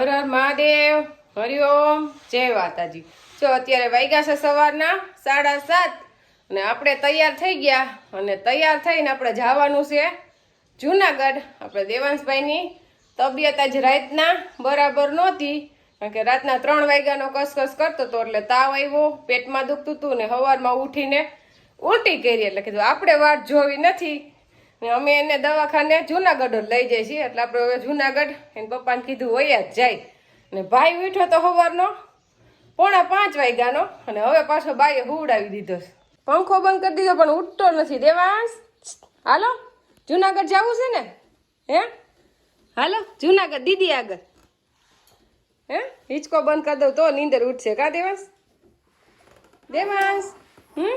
હર હર મહાદેવ હરિઓમ જય માતાજી. જો અત્યારે વાગ્યા છે સવારના સાડા સાત અને આપણે તૈયાર થઈ ગયા અને તૈયાર થઈને આપણે જવાનું છે જુનાગઢ. આપણે દેવાંશભાઈની તબિયત આજ રાતના બરાબર નહોતી, કારણ કે રાતના ત્રણ વાગ્યાનો કસકસ કરતો હતો એટલે તાવ આવ્યો, પેટમાં દુખતું હતું ને સવારમાં ઉઠીને ઉલટી કરી એટલે કીધું આપણે વાટ જોવી નથી. ને અમે એને દવાખાને જુનાગઢ લઈ જઈએ છીએ. એટલે આપણે હવે જુનાગઢ, એને પપ્પાને કીધું વયા જ જાય. ને ભાઈ ઉઠ્યો તો સવારનો, પોણા પાંચ વાગ્યાનો, અને હવે પાછો બાઈએ હુવડાવી દીધો પંખો બંધ કરી દીધો, પણ ઉઠતો નથી. દેવાંશ હાલો, જુનાગઢ જવું છે ને? હે? હાલો, જુનાગઢ, દીદી આગળ. હે? હિંચકો બંધ કરી દઉં તો નીંદર ઉઠશે. કા દેવાંશ? દેવાંશ, હમ?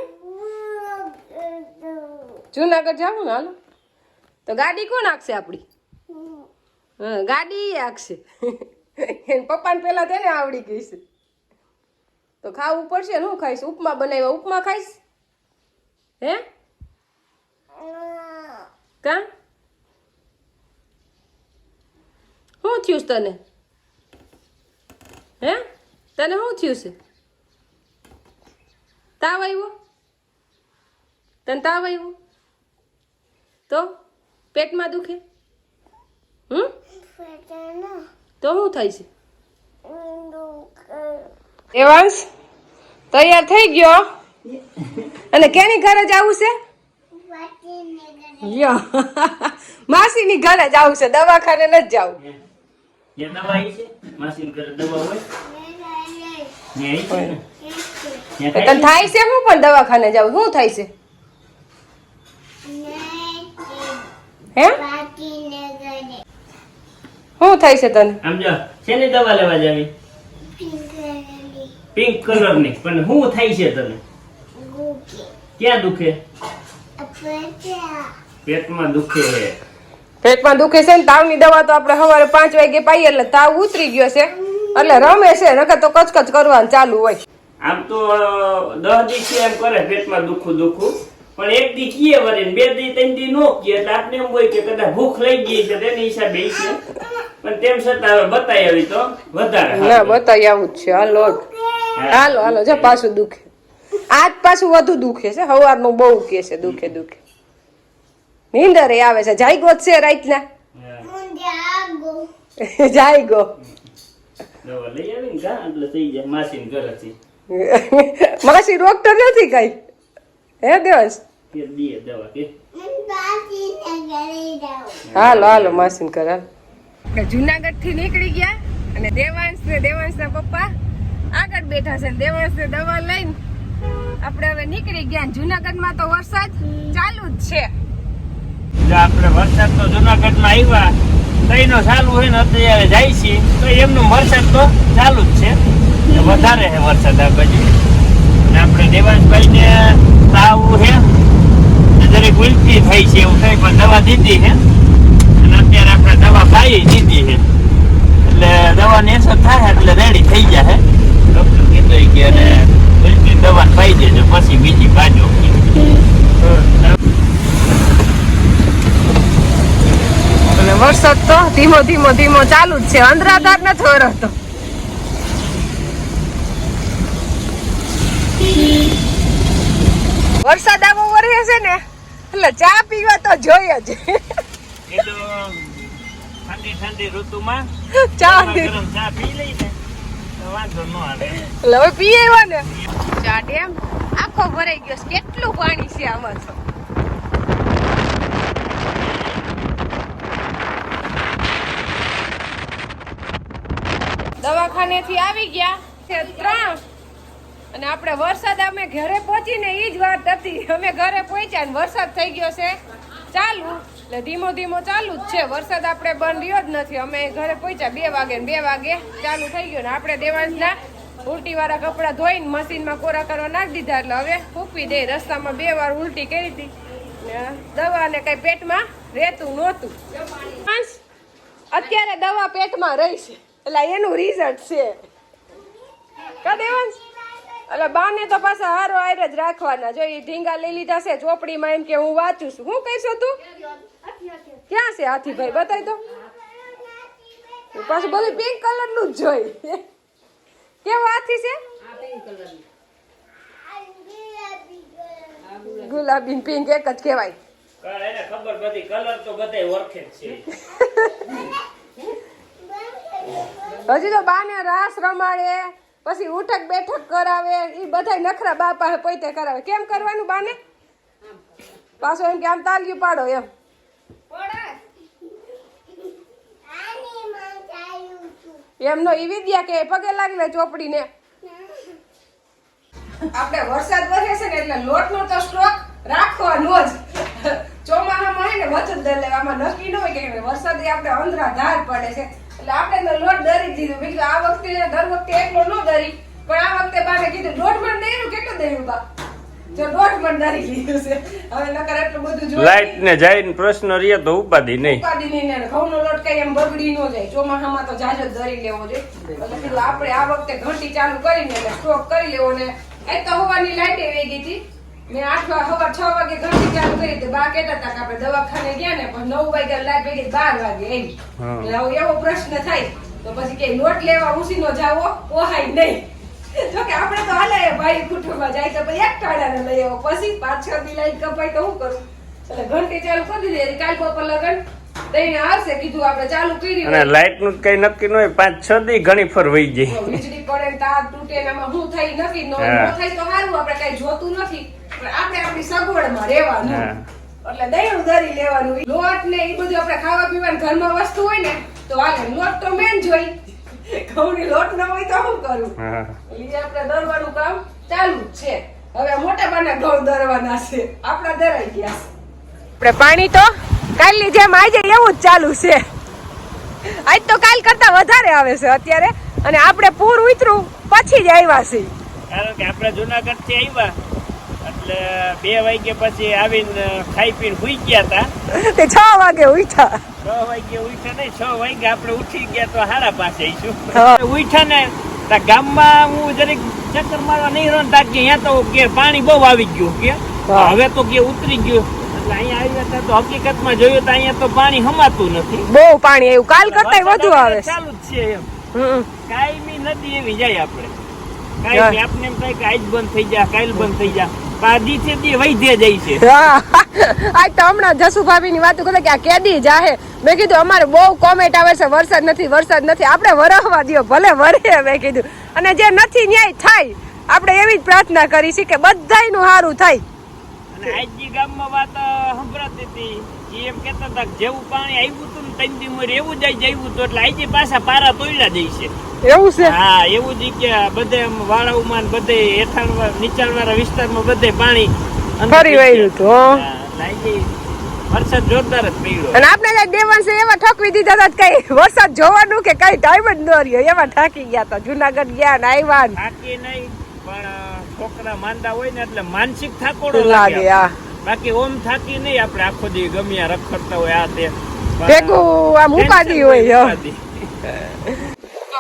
જુનાગઢ જાવું ને, હાલો. તો ગાડી કોણ આખશે આપણી હા, ગાડી આખશે. એને પપ્પાને પહેલાં તેને આવડી ગઈ છે. તો ખાવું પડશે ને હું ખાઈશ? ઉપમા બનાવ્યા, ઉપમા ખાઈશ? હે? કા? શું થયું તને? હે? તને શું થયું છે? તાવ આવ્યો? તને તાવ આવ્યો? તો? પેટમાં દુખે? હમ? તો શું થાય છે? દેવાંશ તૈયાર થઈ ગયો? અને કેની ઘરે જ આવું છે? માસી માસીની ઘરે જ આવું છે દવાખાને નથી જવું જે દવા આવી છે? માસી ઘરે દવા હોય? ને? ને ત્યાં તને થાય છે હું પણ દવાખાને જાઉં? શું થાય છે? હે? શું થાય છે તને? આમ જો શેની દવા લેવા જાવી? પિંક કલરની પણ શું થાય છે તને? ક્યાં દુખે? પેટમાં દુખે છે પેટમાં દુખે છે ને તાવની દવા તો આપણે સવારે પાંચ વાગે પાઈએ એટલે તાવ ઉતરી ગયો છે. એટલે રમે છે નકર તો કચકચ કરવાનું ચાલુ હોય. આમ તો દસ દિવસ એમ કરે પેટમાં દુખું દુખું. પણ એક દી કીએ વરે બે દી ત્રણ દી નો કીએ એટલે આપને એમ હોય કે કદાચ ભૂખ લઈ ગઈ છે તેની હિસાબે છે. પણ તેમ છતાં હવે બતાવી આવી તો વધારે ના બતાવી આવું જ છે. હાલો હાલો હાલો જો પાછું દુખે. આજ પાછું વધુ દુખે છે. સવારનું બહુ કે છે દુખે દુખે. નીંદર આવે છે. જાય ગોત છે રાઈટ ના જાય. ગો માસી ડોક્ટર નથી કઈ? હે દેવાંશ? કે દીએ દવા કે. હાલો હાલો માસીન કરાલ હાલો. જુનાગઢથી નીકળી ગયા અને દેવાંશ ને દેવાંશ ના પપ્પા આગળ બેઠા છે ને દેવાંશ ને દવા લઈને આપણે હવે નીકળી ગયા જુનાગઢ જુનાગઢમાં તો વરસાદ ચાલુ જ છે. જો આપણે વરસાદ તો જુનાગઢમાં આવ્યા કઈનો ચાલુ હોય ને અત્યારે જાય છે તો એમનો વરસાદ તો ચાલુ જ છે. વધારે છે વરસાદ આ બાજુ. ને આપણે દેવાંશભાઈ ને તાવ છે દરેક ઉલટી થઈ છે એવું કઈ પણ દવા દીધી છે અને અત્યારે આપણે દવા પાઈ દીધી છે એટલે દવાની અસર થાય, એટલે રેડી થઈ જાય ડોક્ટર કીધું કે અને ઉલટી દવા પાઈ દેજો, પછી બીજી બાજુ. અને વરસાદ તો ધીમો ધીમો ધીમો ચાલુ જ છે, અંધરાધાર નથી વરસતો વરસાદ આવો વરસે છે ને એટલે ચા પીવા તો જોઈએ જ. એ તો ઠંડી ઠંડી ઋતુમાં ચા ગરમ ચા પી લઈ વાંધો ન આવે. એટલે હવે પી એવા ને. ચા ડેમ આખો ભરાઈ ગયો કેટલું પાણી છે આમાં તો. દવાખાનેથી આવી ગયા ત્રણ. અને આપણે વરસાદ અમે ઘરે પહોંચીને એ જ વાત હતી. અમે ઘરે પહોંચ્યા ને વરસાદ થઈ ગયો છે. ચાલુ. એટલે ધીમો ધીમો ચાલુ જ છે. વરસાદ આપણે બંધ રહ્યો જ નથી. અમે ઘરે પહોંચ્યા બે વાગે ને બે વાગે. ચાલુ થઈ ગયો ને આપણે દેવાંશના ઉલટી વાળા કપડાં ધોઈને મશીનમાં કોરા કરવા નાખી દીધા. એટલે હવે ફૂકવી દે. રસ્તામાં બે વાર ઉલટી કરી હતી. ને દવા ને કઈ પેટમાં રહેતું નહોતું. અત્યારે દવા પેટમાં રહી છે. એટલે એનું રિઝલ્ટ છે. કા દેવાંશ? એટલે બાને તો પાછા હારો આયર જ રાખવાના. જો એ ઢીંગા લઈ લીધા છે ચોપડીમાં એમ કે હું વાંચું છું. હું કહીશ તું ક્યાં છે હાથીભાઈ? બતાવી તો પાછું બધું પિંક કલરનું જ જોઈ. કેવું હાથી છે? ગુલાબી પિંક એક જ કહેવાય. ખબર બધી કલર તો બધાય ઓળખે છે. હજી તો બાને રાસ રમાડે. પછી ઉઠક બેઠક કરાવે એ બધા નખરા બા પાસે પોતે કરાવે. કેમ કરવાનું બાને? પાછો એમ કે આમ તાલ્યું પાડો એમ. એમનો એ વિદ્યા કે પગે લાગલે ચોપડીને. આપણે વરસાદ વરસે છે ને એટલે લોટનો તો સ્ટોક રાખવાનો જ. ચોમાસામાં હે ને વચન દર લેવામાં નક્કી ન હોય કે વરસાદ આપણે અંધરાધાર પડે છે. એટલે આપણે તો લોટ દરી દીધું. મેં કીધું આ વખતે દર વખતે એકલો ન દરી. પણ આ વખતે બાને કીધું દોઢ મણ દેરું કેટલું દેરું બા? જો દોઢ મણ દરી લીધું છે. હવે નકર એટલું બધું જોઈ લાઈટ ને જાય પ્રશ્ન રહે તો ઉપાધી નહીં. ઉપાડીની ને ઘઉંનો લોટ કઈ એમ બગડી ન જાય. ચોમાસામાં તો જાજો દરી લેવો જોઈએ. એટલે કીધું આપણે આ વખતે ઘંટી ચાલુ કરીને સ્ટોક કરી લેવો ને. એ તો હોવાની લાઈટ વહી ગઈ હતી. મેં આઠ વાગે સવાર છ વાગે ઘરથી ચાલુ કરી હતી બા કહેતા હતા કે આપણે દવાખાને ગયા ને પણ નવ વાગે લાઈટ ગઈ બાર વાગે એમ. એટલે હવે એવો પ્રશ્ન થાય. તો પછી કે લોટ લેવા ઉસીનો જાવો ઓહાય નહીં. જો કે આપણે તો હાલે ભાઈ કુટુંબમાં જાય તો પછી એક ટાળાને લઈ આવો. પછી પાછળની દી લાઈટ કપાય તો શું કરું? એટલે ઘંટી ચાલુ કરી દીધી. કાલ બપોર લગન. આવશે કીધું આપણે ચાલુ કરી અને લાઈટનું કઈ નક્કી ન હોય પાંચ છ દી ઘણી ફર વહી જાય વીજળી પડે ને તાર તૂટે ને હું થઈ નક્કી નો થાય તો સારું આપણે કઈ જોતું નથી. આપણે આપણી સગવડમાં રહેવાનું. એટલે દહીં ધરી લેવાનું. લોટ ને એ બધું આપણે ખાવા પીવાની ઘરમાં વસ્તુ હોય ને તો હાલે લોટ તો મેન જોઈ ઘઉંની લોટ ન હોય તો શું કરું? એટલે આપણે દરવાનું કામ ચાલુ જ છે. હવે મોટા બાના ઘઉં દરવાના છે. આપણા દરાઈ ગયા આપણે પાણી તો કાલની જેમ આજે એવું જ ચાલુ છે. આજ તો કાલ કરતા વધારે આવે છે અત્યારે. અને આપણે પૂર ઉતરું પછી જ આવ્યા છીએ. કારણ કે આપણે જુનાગઢથી આવ્યા. એટલે બે વાગ્યા પછી આવીને ખાઈ પીને સુઈ ગયા હતા તે છ વાગે ઉઠ્યા. છ વાગે ઉઠ્યા નહીં છ વાગે આપણે ઉઠી ગયા તો હારા પાસે આવીશું. ઉઠ્યા ને તા ગામમાં હું જરીક ચક્કર મારવા નહીં રહ્યો ને તા કે અહીંયા તો કે પાણી બહુ આવી ગયું કે. હવે તો કે ઉતરી ગયું. એટલે અહીંયા આવ્યા હતા તો હકીકતમાં જોયું તો અહીંયા તો પાણી હમાતું નથી. બહુ પાણી આવ્યું. કાલ કરતા વધુ આવે ચાલુ જ છે એમ. કાયમી નદી એવી જાય આપણે. કાયમી આપણે એમ થાય કે આજ બંધ થઈ જાય કાલ બંધ થઈ જાય દી દી જાય છે. તો હમણાં જસુ ભાભી ની વાતો કે આ કેદી જાહે. મેં કીધું અમારે બહુ કોમેન્ટ આવે છે વરસાદ નથી વરસાદ નથી. આપણે વરહવા દ્યો ભલે વરે મેં કીધું. અને જે નથી ન્યાય થાય. આપણે એવી જ પ્રાર્થના કરી છે કે બધાયનું સારું થાય. અને આજની ગામમાં વાત સંભળાતી હતી. એમ કહેતા હતા જેવું પાણી આવ્યું હતું ને ત્રણ દી મોર એવું જ જઈવું હતું એટલે આજે પાછા પારા જાય છે. એવું છે? હા એવું જ કે બધે વાળાઓમાં બધે હેઠાણ નીચાણ વાળા વિસ્તારમાં બધે પાણી ફરી થઈ હતું, એટલે વરસાદ જોરદાર જ પડ્યો. અને આપણે કઈ દેવાંશે એવા ઠકવી દીધા હતા કઈ વરસાદ જોવાનું કે કઈ ટાઈમ જ ન રહ્યો એવા ઠાકી ગયા હતા. જુનાગઢ ગયા ને આવ્યા થાકી નહીં પણ છોકરા માંદા હોય ને એટલે માનસિક થાકોડો લાગે આ બાકી ઓમ થાકી નહીં આપણે આખો દી ગમ્યા રખડતા હોય આ તે. ભેગું આમ ઉપાધિ હોય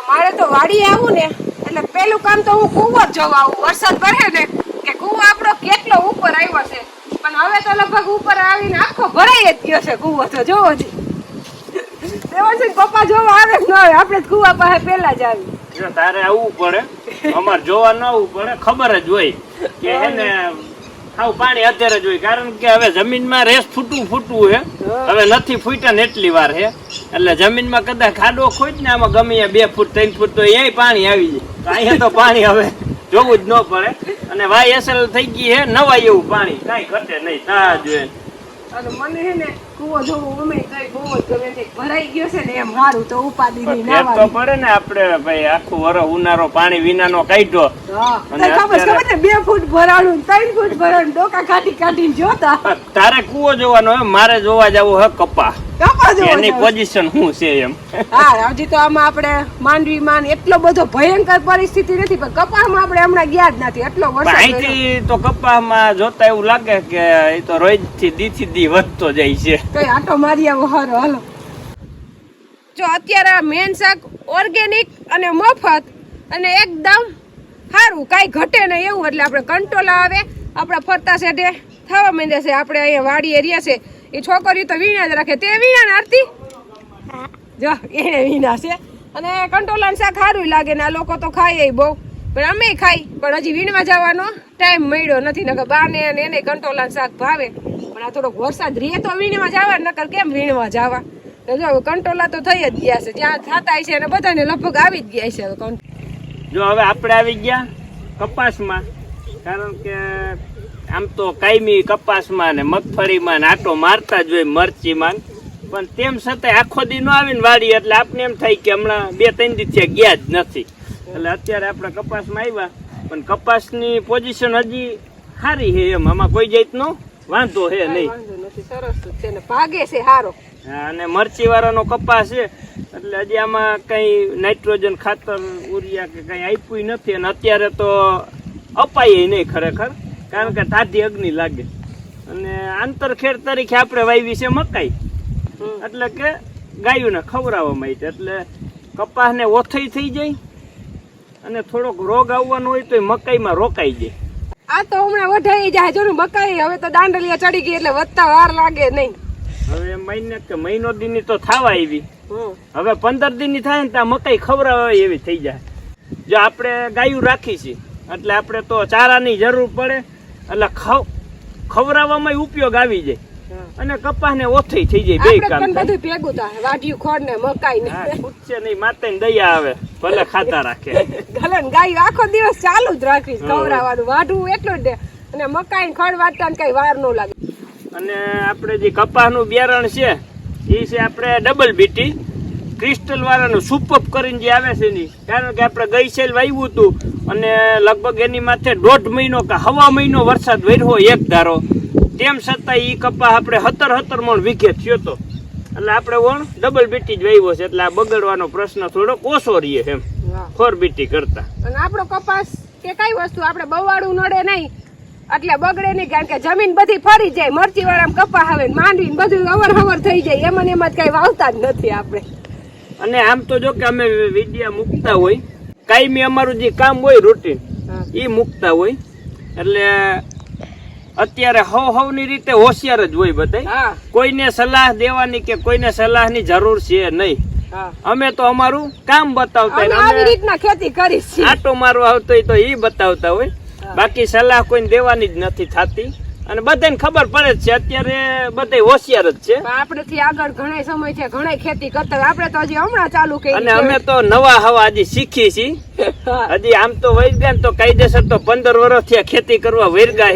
મારે તો વાડી આવું ને એટલે પેલું કામ તો હું કુવો જ જોવા આવું. વરસાદ ભરે ને કે કુવો આપણો કેટલો ઉપર આવ્યો છે. પણ હવે તો લગભગ ઉપર આવીને આખો ભરાઈ જ ગયો છે કુવો તો જોવો જ. દેવાસિંહ પપ્પા જોવા આવે ન આવે આપણે જ કુવા પાસે પેલા જ આવી તારે આવવું પડે. અમારે જોવા ન આવવું પડે. ખબર જ હોય કે હે. ને હાવ પાણી અત્યારે જ હોય કારણ કે હવે જમીનમાં રેસ ફૂટવું ફૂટવું છે. હવે નથી ફૂટ્યા ને એટલી વાર હે એટલે જમીનમાં કદાચ ખાડો ખોઈ ને આમાં ગમે બે ફૂટ ત્રણ ફૂટ તો અહીંયા પાણી આવી જાય. અહીંયા તો પાણી હવે જોવું જ ન પડે. અને વાય એસએલ થઈ ગઈ હે નવાય એવું પાણી. કાંઈ ઘટે નહીં તા જોઈએ અને મને ને કૂવો જોવો અમે કઈ બહુ જ ગમે તે ભરાઈ ગયો છે ને એમ સારું તો ઉપાદી ની ના તો પડે ને આપણે ભાઈ આખું વર ઉનાળો પાણી વિનાનો કાઢ્યો. અને ખબર ખબર છે? બે ફૂટ ભરાણું ત્રણ ફૂટ ભરાણું ડોકા કાઢી કાઢીને જોતા. તારે કૂવો જોવાનો હે મારે જોવા જવું હે કપા. એની પોઝિશન શું છે એમ? હા હજી તો આમાં આપણે માંડવીમાં એટલો બધો ભયંકર પરિસ્થિતિ નથી પણ કપાસમાં આપણે હમણાં ગયા જ નથી. એટલો વરસાદ અહીંથી તો કપામાં જોતા એવું લાગે કે એ તો રોજથી દી થી દી વધતો જાય છે. કઈ આટો મારી આવો હારો હાલો. જો અત્યારે મેન શાક ઓર્ગેનિક અને મફત અને એકદમ સારું કાંઈ ઘટે નહીં એવું એટલે આપણે કંટ્રોલ આવે આપણા ફરતા સેઠે થવા માંડે છે આપણે અહીંયા વાડી એરિયા છે. એ છોકરીઓ તો વીણા જ રાખે. તે વીણા ને આરતી? જો એને વીણા છે. અને કંટોલાનું શાક સારું લાગે ને આ લોકો તો ખાય બહુ. પણ અમે ખાઈ પણ હજી વીણવા જવાનો ટાઈમ મળ્યો નથી. નકર બાને અને એને કંટોલાનું શાક ભાવે. પણ આ થોડોક વરસાદ રહે તો વીણવા જવા નકર કેમ વીણવા જવા? તો જો કંટોલા તો થઈ જ ગયા છે. જ્યાં થતા છે અને બધાને લગભગ આવી જ ગયા છે હવે કંટોલા જો હવે આપણે આવી ગયા કપાસમાં. કારણ કે આમ તો કાયમી કપાસમાં ને મગફળીમાં ને આટો મારતા જ હોય મરચીમાં પણ તેમ છતાંય આખો દી ન આવીને વાડી એટલે આપને એમ થાય કે હમણાં બે ત્રણ દિવસે ગયા જ નથી. એટલે અત્યારે આપણે કપાસમાં આવ્યા પણ કપાસની પોઝિશન હજી સારી છે એમ. આમાં કોઈ જાતનો વાંધો છે નહીં. નથી. સરસ છે ભાગે છે સારો હા, અને મરચી વાળાનો કપાસ છે. એટલે હજી આમાં કઈ નાઇટ્રોજન ખાતર ઉરિયા કે કઈ આપ્યું નથી. અને અત્યારે તો અપાય નહીં ખરેખર. કારણ કે થાતી અગ્નિ લાગે. અને આંતરખેડ તરીકે આપણે વાવી છે મકાઈ. એટલે કે ગાયોને ખવડાવવા માટે. એટલે કપાસને ઓથઈ થઈ જાય અને થોડોક રોગ આવવાનો હોય તો મકાઈમાં રોકાઈ જાય. આ તો હમણાં વઢાઈ જાય. જો મકાઈ હવે તો દાંડલિયા ચડી ગઈ એટલે વધતા વાર લાગે નહીં. હવે મહિને કે મહિનો દીની તો થાવા આવી. હવે પંદર દિનની થાય ને ત્યાં મકાઈ ખવડાવે એવી થઈ જાય. જો આપણે ગાયું રાખી છે એટલે આપણે તો ચારાની જરૂર પડે. એટલે ખવ ખવડાવવામાં ઉપયોગ આવી જાય. અને કપાસ ને ઓછી થઈ જાય બે કામ બધું ભેગું થાય. વાઢિયું ખોડ ને મકાઈ ને પૂછશે નહીં માતાની દયા આવે. ભલે ખાતા રાખે. ગલન ગાય આખો દિવસ ચાલુ જ રાખી કવરાવાનું વાઢવું એટલું જ અને મકાઈ ને ખડ વાટતા કઈ વાર ન લાગે. અને આપણે જે કપાસનું બિયારણ છે એ છે આપણે ડબલ બીટી ક્રિસ્ટલ વાળાનું સુપઅપ કરીને જે આવે છે ની કારણ કે આપણે ગઈ સેલ વાવ્યું હતું અને લગભગ એની માથે દોઢ મહિનો કે હવા મહિનો વરસાદ વર્યો એક ધારો. તેમ છતાં એ કપાસ આપણે હતર હતર મણ વિખે થયો તો. એટલે આપણે વણ ડબલ બીટી જ વાવ્યો છે. એટલે આ બગડવાનો પ્રશ્ન થોડોક ઓછો રહીએ એમ. ફોર બીટી કરતા. અને આપણો કપાસ કે કઈ વસ્તુ આપણે બવાડું નડે નહીં. એટલે બગડે નહીં કારણ કે જમીન બધી ફરી જાય. મરચી વાળા કપા આવે ને માંડવી બધું અવર હવર થઈ જાય. એમાં એમાં જ કઈ વાવતા જ નથી આપણે. અને આમ તો જો કે અમે વિડિયા મૂકતા હોય. કાયમી અમારું જે કામ હોય રૂટીન એ મૂકતા હોય. એટલે અત્યારે હવ હવની રીતે હોશિયાર જ હોય બધા કોઈને સલાહ દેવાની કે કોઈને સલાહની જરૂર છે નહીં. અમે તો અમારું કામ બતાવતા. આવી રીતના ખેતી કરી આટો મારવા આવતો હોય તો એ બતાવતા હોય. બાકી સલાહ કોઈને દેવાની જ નથી થતી. અને બધાને ખબર પડે છે અત્યારે બધા હોશિયાર જ છે. આપણે થી આગળ ઘણા સમય છે ઘણા ખેતી કરતા આપણે તો હજી હમણાં ચાલુ કરી અને અમે તો નવા હવા હજી શીખી છી હજી આમ તો વૈજ્ઞાન તો કાયદેસર તો પંદર વર્ષથી ખેતી કરવા વૈરગા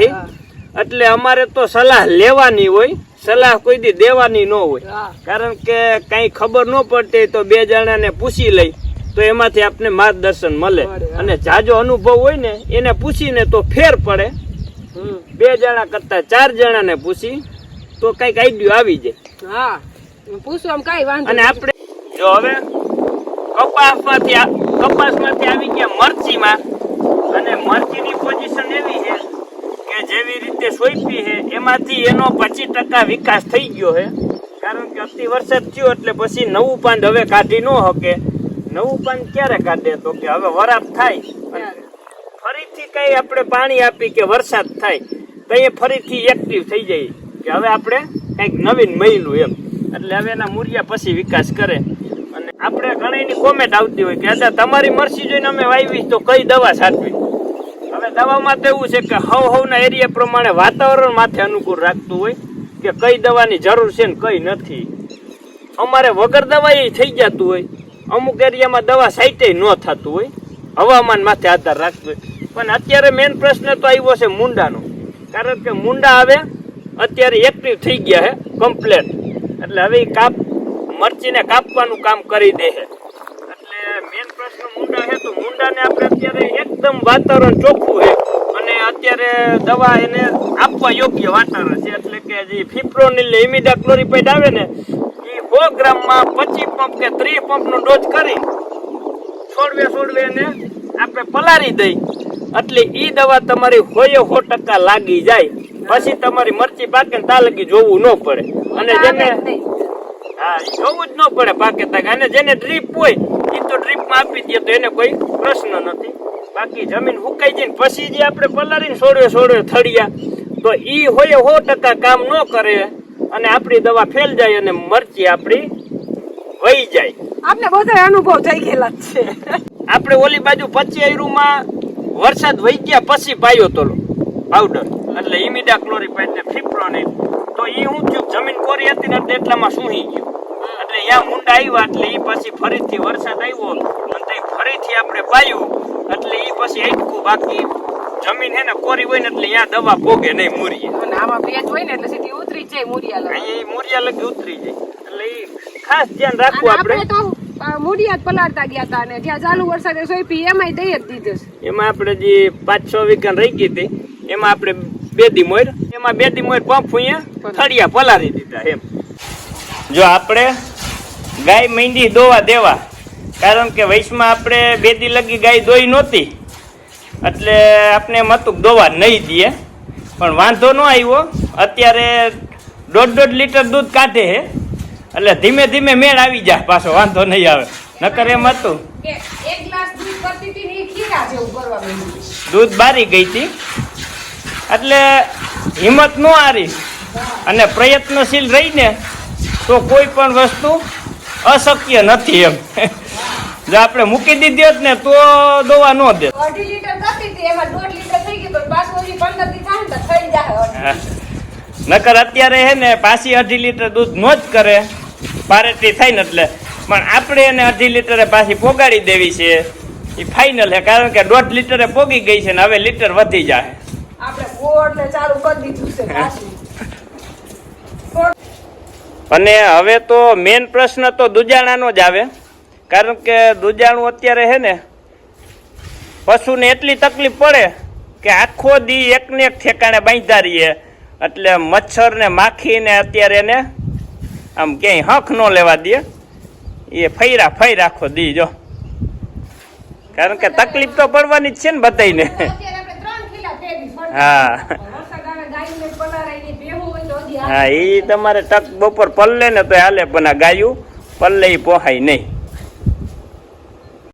એટલે અમારે તો સલાહ લેવાની હોય સલાહ કોઈ દી દેવાની ન હોય. કારણ કે કઈ ખબર ન પડતી તો બે જણાને પૂછી લઈ તો એમાંથી આપને માર્ગદર્શન મળે. અને જાજો અનુભવ હોય ને એને પૂછીને તો ફેર પડે. બે જણા કરતા ચાર જણાને પૂછી તો કંઈક આઈડિયો આવી જાય. હા પૂછો આમ કઈ વાંધો અને આપણે જો હવે કપાસમાંથી કપાસમાંથી આવી ગયા મરચીમાં. અને મરચીની પોઝિશન એવી છે કે જેવી રીતે સોંપી છે એમાંથી એનો પચીસ ટકા વિકાસ થઈ ગયો છે. કારણ કે અતિ વરસાદ થયો એટલે પછી નવું પાંદ હવે કાઢી ન શકે. નવું પાંદ ક્યારે કાઢે? તો કે હવે વરાપ થાય. કઈ આપણે પાણી આપી કે વરસાદ થાય, તો એ ફરીથી એક્ટિવ થઈ જાય. કે હવે આપણે કંઈક નવીન મહિલું એમ. એટલે હવે એના મૂર્યા પછી વિકાસ કરે. અને આપણે ઘણીની કોમેન્ટ આવતી હોય કે દાદા તમારી મરસી જોઈને અમે વાવી તો કઈ દવા સાચવી હવે દવામાં તો એવું છે કે હવ હવના એરિયા પ્રમાણે વાતાવરણ માથે અનુકૂળ રાખતું હોય કે કઈ દવાની જરૂર છે ને કઈ નથી. અમારે વગર દવાઈ થઈ જતું હોય. અમુક એરિયામાં દવા સાઈટે ન થતું હોય. હવામાન માથે આધાર રાખતું હોય. પણ અત્યારે મેઇન પ્રશ્ન તો આવ્યો છે મુંડાનો. કારણ કે મુંડા હવે અત્યારે એક્ટિવ થઈ ગયા છે કમ્પ્લેટ એટલે હવે એ કાપ, મરચીને કાપવાનું કામ કરી દે છે. એટલે મેઇન પ્રશ્ન મુંડા છે, તો મુંડાને આપણે અત્યારે એકદમ વાતાવરણ ચોખ્ખું છે. અને અત્યારે દવા એને આપવા યોગ્ય વાતાવરણ છે. એટલે કે જે ફિપ્રોનિલ ને ઇમિડા ક્લોરીપાઇડ આવે ને એ સો ગ્રામમાં પચીસ પંપ કે ત્રીસ પંપનો ડોઝ કરી, છોડવે છોડવે એને આપણે પલારી દઈ. એટલે ઈ દવા તમારી હોય સો ટકા લાગી જાય. પછી તમારી મરચી પાકે તા લગી જોવું ન પડે. અને જેને હા જોવું જ ન પડે પાકે તાકે અને જેને ડ્રીપ હોય એ તો ડ્રીપમાં આપી દે તો એને કોઈ પ્રશ્ન નથી. બાકી જમીન હુકાઈ જાય પછી જે આપણે પલારીને છોડવે છોડવે થળિયા તો ઈ હોય સો ટકા કામ ન કરે. અને આપણી દવા ફેલ જાય અને મરચી આપણી વહી જાય. આપણે બધા અનુભવ થઈ ગયેલા છે. આપણે ઓલી બાજુ પચી પચિયારૂમાં વરસાદ વહી ગયા પછી પાયો તોલો પાવડર એટલે ઇમિડા ક્લોરીપાઇડ ને ફિપ્રોનિલ તો એ ઊંચું જમીન કોરી હતી ને એટલામાં સૂહી ગયું. એટલે ત્યાં મુંડા આવ્યા એટલે એ પછી ફરીથી વરસાદ આવ્યો અને તે ફરીથી આપણે પાયું એટલે એ પછી એટલું બાકી. જમીન હે ને કોરી હોય ને એટલે ત્યાં દવા પોગે નહીં મૂરીએ. અને આમાં ભેજ હોય ને એટલે સીધી ઉતરી જાય મૂરિયા લગી. મૂરિયા લગી ઉતરી જાય. એટલે એ ખાસ ધ્યાન રાખવું આપણે. આપણે તો અ, પલાળતા ગયા હતા અને જ્યાં ચાલુ વરસાદે સોઈપી એમાંય દઈ જ દીધું છે. એમાં આપણે જે પાંચ છ વીકન રહી ગઈ હતી એમાં આપણે બે દી મોર એમાં બે દી મોર પંપ ફૂયા થળિયા પલારી દીધા એમ. જો આપણે ગાય મીંડી દોવા દેવા કારણ કે વૈશમાં આપણે બે દી લગી ગાય દોઈ નહોતી એટલે આપણે એમ હતું દોવા નહીં દઈએ. પણ વાંધો ન આવ્યો અત્યારે દોઢ દોઢ લીટર દૂધ કાઢે છે. એટલે ધીમે ધીમે મેળ આવી જાય પાછો વાંધો નહીં આવે. નકર એમ હતું. દૂધ બારી ગઈ હતી. એટલે હિંમત ન હારી. અને પ્રયત્નશીલ રહીને તો કોઈ પણ વસ્તુ અશક્ય નથી એમ. જો આપણે મૂકી દીધી હોત ને તો દોવા ન દે અઢી લીટર કરતી હતી એમાં દોઢ લીટર થઈ ગયું તો પાછું હજી પંદરથી થાય તો થઈ જાય નકર અત્યારે હે ને પાછી અઢી લીટર દૂધ નો જ કરે. પારેટી થાય ને એટલે. પણ આપણે એને અઢી લીટરે પાછી પોગાડી દેવી છે. એ ફાઇનલ છે કારણ કે દોઢ લીટરે પોગી ગઈ છે ને હવે લીટર વધી જાય છે અને હવે તો મેન પ્રશ્ન તો દુજાણાનો જ આવે. કારણ કે દુજાણું અત્યારે હે ને પશુને એટલી તકલીફ પડે કે આખો દી એકને એક ઠેકાણે બાંધારીએ રહીએ. એટલે મચ્છર ને માખી ને અત્યારે એને આમ ક્યાંય હક ન લેવા દે, એ ફૈરા ફૈર આખો દી જો. કારણ કે તકલીફ તો પડવાની જ છે ને બધાને. હા. હા એ તમારે તક બપોર પલ્લે ને તો હાલે પણ આ ગાયું, પલ્લે પોહાય નહીં.